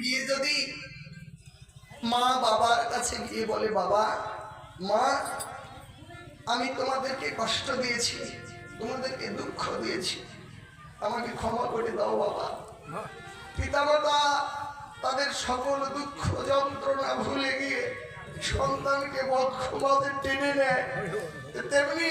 গিয়ে যদি মা বাবার কাছে গিয়ে বলে বাবা মা আমি তোমাদেরকে কষ্ট দিয়েছি তোমাদেরকে দুঃখ দিয়েছি। আমাকে ক্ষমা করে দাও বাবা। পিতামাতা তাদের সকল দুঃখ যন্ত্রণা ভুলে গিয়ে সন্তানকে বক্ষমাদের টেনে নেয়। তেমনি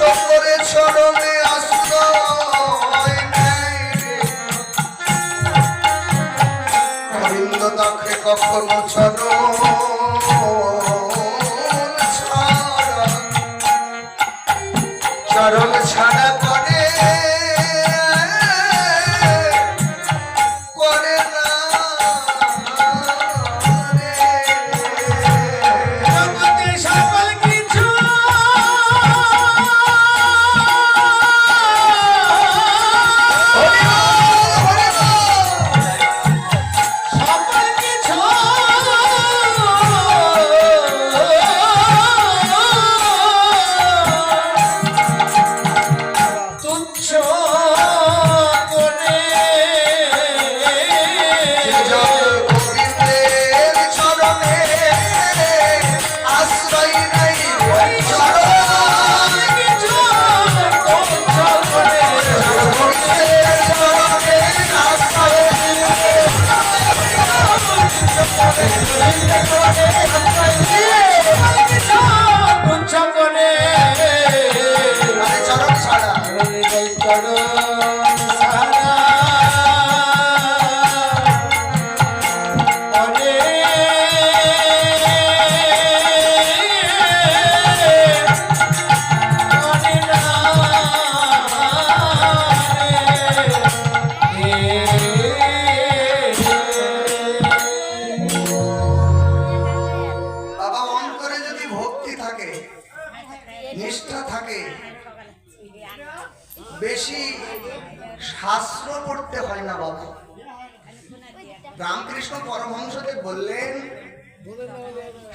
তুচ্ছ চরণে আশ্রয় গোবিন্দ তাকে কখনো চরণ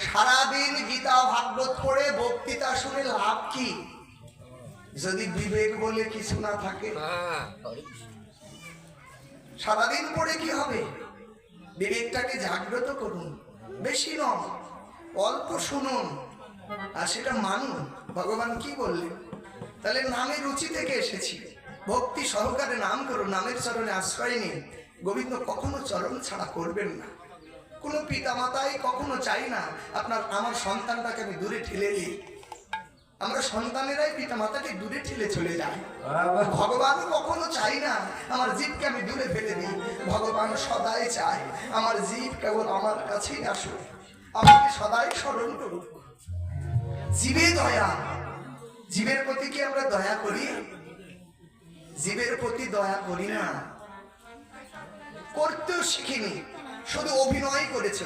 সারাদিন গীতা, ভাগবত পড়ে বক্তৃতা শুনে লাভ কি? যদি বিবেক বলে কিছু না থাকে। সারাদিন পড়ে কি হবে? বিবেকটাকে জাগ্রত করুন, বেশি নয় অল্প শুনুন, আর সেটা মানুন। ভগবান কি বললেন? তাহলে নামে রুচি থেকে এসেছি। ভক্তি সহকারে নাম করুন নামের চরণে আশ্রয় নিন। গোবিন্দ কখনো চরণ ছাড়া করবেন না। কোনো পিতা মাতাই কখনো চাই না আপনার আমার সন্তানটাকে আমি দূরে ঠেলে দিই আমরা সন্তানেরাই পিতা মাতাকে দূরে ঠেলে চলে যাই। ভগবান কখনো চাই না আমার জীবকে আমি দূরে ফেলে দিই। ভগবান সদাই চায় আমার জীব কেবল আমার কাছেই আসুক। আমাকে সদাই স্মরণ করুন জীবে দয়া জীবের প্রতি কি আমরা দয়া করি? জীবের প্রতি দয়া করি না। করতেও শিখিনি। শুধু অভিনয় করেছে।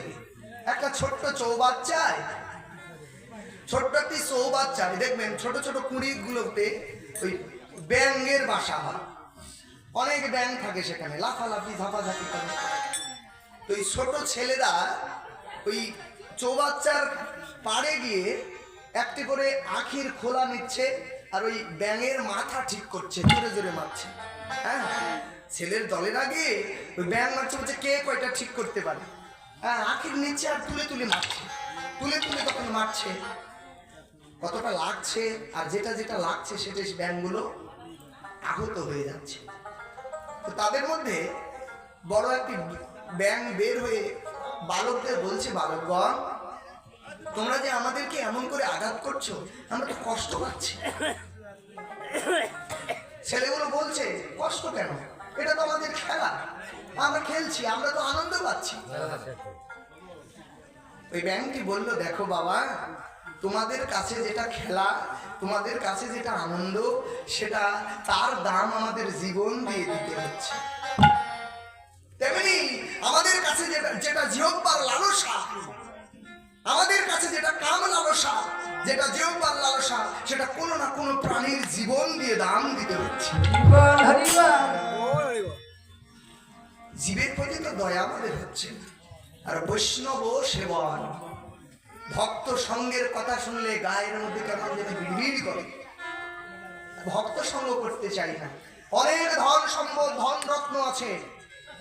একটা ছোট্ট চৌবাচ্চায় ছোট্ট একটি চৌবাচ্চায় দেখবেন ছোট ছোট কুড়ি গুলোতে ওই ব্যাঙের বাসা হয়। অনেক ব্যাঙ থাকে সেখানে, লাফালাফি, ঝাপাঝাপি করে। তো ওই ছোট ছেলেরা ওই চৌবাচ্চার পাড়ে গিয়ে একটি করে আখির খোলা নিচ্ছে আর ওই ব্যাঙের মাথা ঠিক করছে, জোরে জোরে মারছে। হ্যাঁ? ছেলের দলের আগে ওই ব্যাঙ মারছে বলছে কে কয়টা ঠিক করতে পারে? হ্যাঁ আখির নিচ্ছে আর তুলে তুলে মারছে। তুলে তুলে তখন মারছে। কতটা লাগছে আর যেটা যেটা লাগছে সেটা ব্যাঙগুলো আহত হয়ে যাচ্ছে। তো তাদের মধ্যে বড় একটি ব্যাং বের হয়ে বালকদের বলছে, বালকগণ, তোমরা যে আমাদেরকে এমন করে আঘাত করছ, আমরা তো কষ্ট পাচ্ছি। ছেলেগুলো বলছে, কষ্ট কেন? এটা তো আমাদের খেলা। আমরা খেলছি, আমরা তো আনন্দ পাচ্ছি। ওই ব্যাংকটি বলল, দেখো বাবা, তোমাদের কাছে যেটা খেলা, তোমাদের কাছে যেটা আনন্দ, সেটা তার দাম আমাদের জীবন দিয়ে দিতে হচ্ছে। তেমনি আমাদের কাছে যেটা যেটা জিহ্বার লালসা আমাদের কাছে যেটা কাম লালসা যেটা জিহ্বার লালসা সেটা কোনো না কোনো প্রাণীর জীবন দিয়ে দাম দিতে হচ্ছে। জীবের প্রতি তো দয়া আমাদের হচ্ছে আর বৈষ্ণব সেবন ভক্ত সঙ্গের কথা শুনলে গায়ের মধ্যে কেমন যেন বিড়বিড় করে। ভক্ত সঙ্গ করতে চাই না। অনেক ধন সম্পদ ধন রত্ন আছে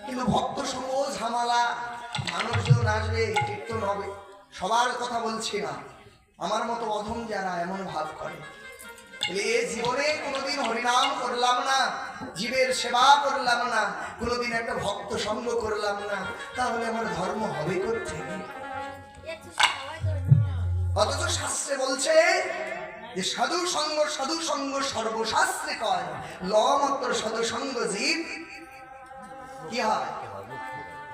কিন্তু ভক্ত সঙ্গ ঝামালা মানুষজন আসবে কীর্তন হবে। সবার কথা বলছি না। আমার মতো অধম যারা এমন ভাব করে। এ জীবনে কোনোদিন হরিনাম করলাম না, জীবের সেবা করলাম না, কোনোদিন একটা ভক্ত সঙ্গ করলাম না, তাহলে আমার ধর্ম হবে কোথেকে অথচ শাস্ত্রে বলছে যে, সাধু সঙ্গ সাধু সঙ্গ সর্বশাস্ত্রে কয় ল মাত্র সাধু সঙ্গ জীব। কি হয়?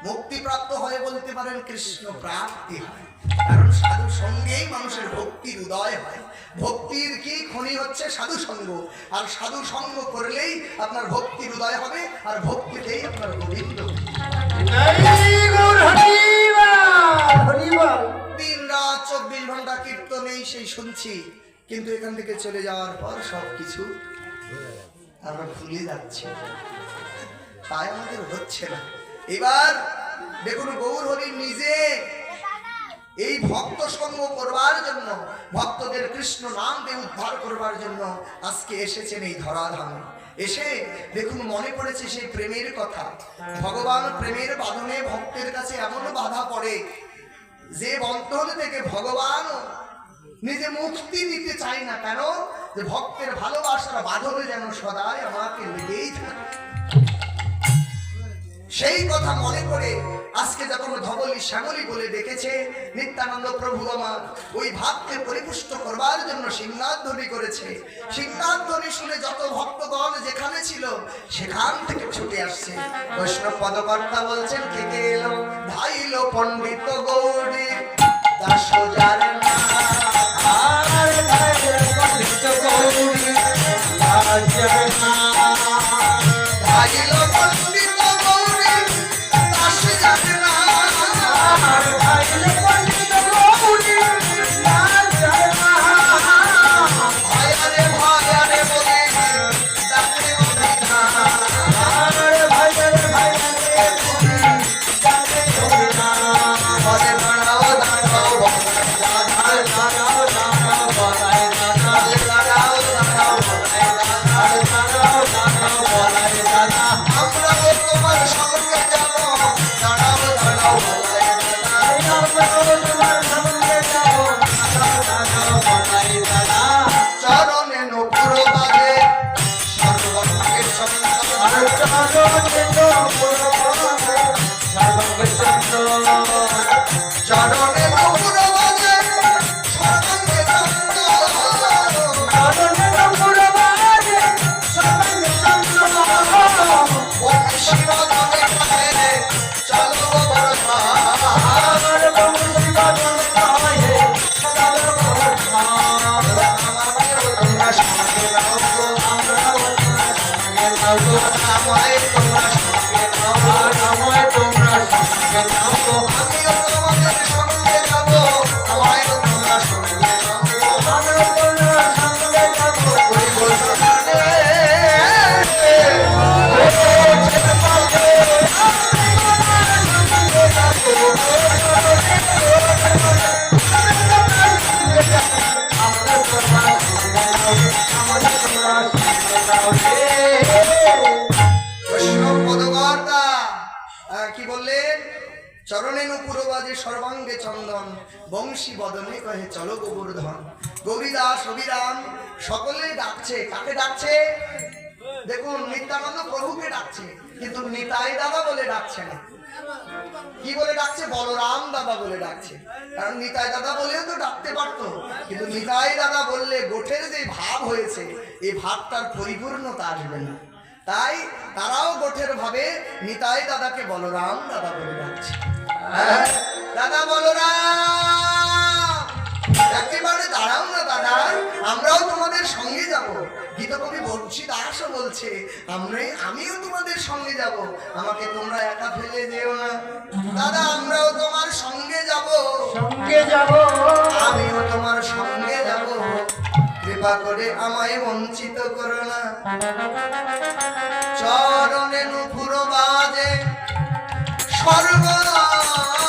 মুক্তিপ্রাপ্ত হয় বলতে পারেন, কৃষ্ণ প্রাপ্তি হয়। কারণ সাধু সঙ্গেই মানুষের ভক্তির উদয় হয়। ভক্তির কি খনি হচ্ছে সাধু সঙ্গ। আর সাধু সঙ্গ করলেই আপনার ভক্তির উদয় হবে, আর ভক্তিতেই আপনার গোবিন্দ। দিন রাত চব্বিশ ঘণ্টা কীর্তনেই সেই শুনছি। কিন্তু এখান থেকে চলে যাওয়ার পর সব কিছু আমরা ভুলে যাচ্ছি। তাই আমাদের হচ্ছে না। এবার দেখুন গৌর হরি নিজে এই ভক্ত সঙ্গ করবার জন্য ভক্তদের কৃষ্ণ নাম দিয়ে উদ্ধার করবার জন্য আজকে এসেছেন এই ধরাধামে। এসে দেখুন মনে পড়েছে সেই প্রেমের কথা। ভগবান প্রেমের বাঁধনে ভক্তের কাছে এমন বাধা পড়ে যে বন্ধন থেকে ভগবান নিজে মুক্তি দিতে চায় না। কেন? যে ভক্তের ভালোবাসার বাঁধনে যেন সদাই আমাকে লেগেই থাকে। সেই কথা মনে করে আজকে যখন ধবলি শ্যামলি বলে ডেকেছে, নিত্যানন্দ প্রভু আমার ওই ভাবকে পরিপুষ্ট করবার জন্য সিংহাধ্বনি করেছে। সিংহাধ্বনি শুনে যত ভক্তগণ যেখানে ছিল, সেখান থেকে ছুটে আসছে। বৈষ্ণব পদকর্তা বলছেন, কে এলো? ধাইল পণ্ডিত গৌরী দাস গৌরী চরণ চরণ বংশী বদনে কহে চলো গোবর্ধন। গৌরীদাস অবিরাম সকলে ডাকছে। কাকে ডাকছে? দেখুন নিত্যানন্দ প্রভুকে ডাকছে কিন্তু নিতাই দাদা বলে ডাকছে না। কি বলে ডাকছে? বলরাম দাদা বলে ডাকছে। কারণ নিতাই দাদা বলেও তো ডাকতে পারতো। কিন্তু নিতাই দাদা বললে গোঠের যে ভাব হয়েছে এই ভাবটার পরিপূর্ণতা আসবে না। তাই তারাও গোঠের ভাবে নিতাই দাদাকে বলরাম দাদা বলে ডাকছে। হ্যাঁ, দাদা বলরাম! একেবারে দাঁড়াও না দাদা আমরাও তোমাদের সঙ্গে যাব। গীতকবি বংশী দাসও বলছে আমরাই আমিও তোমাদের সঙ্গে যাব। আমাকে তোমরা একা ফেলে যেও না। দাদা আমরাও তোমার সঙ্গে যাব। সঙ্গে যাব। আমিও তোমার সঙ্গে যাব। কৃপা করে আমায় বঞ্চিত করো না। চরণে নুপুর বাজে সর্বাঙ্গে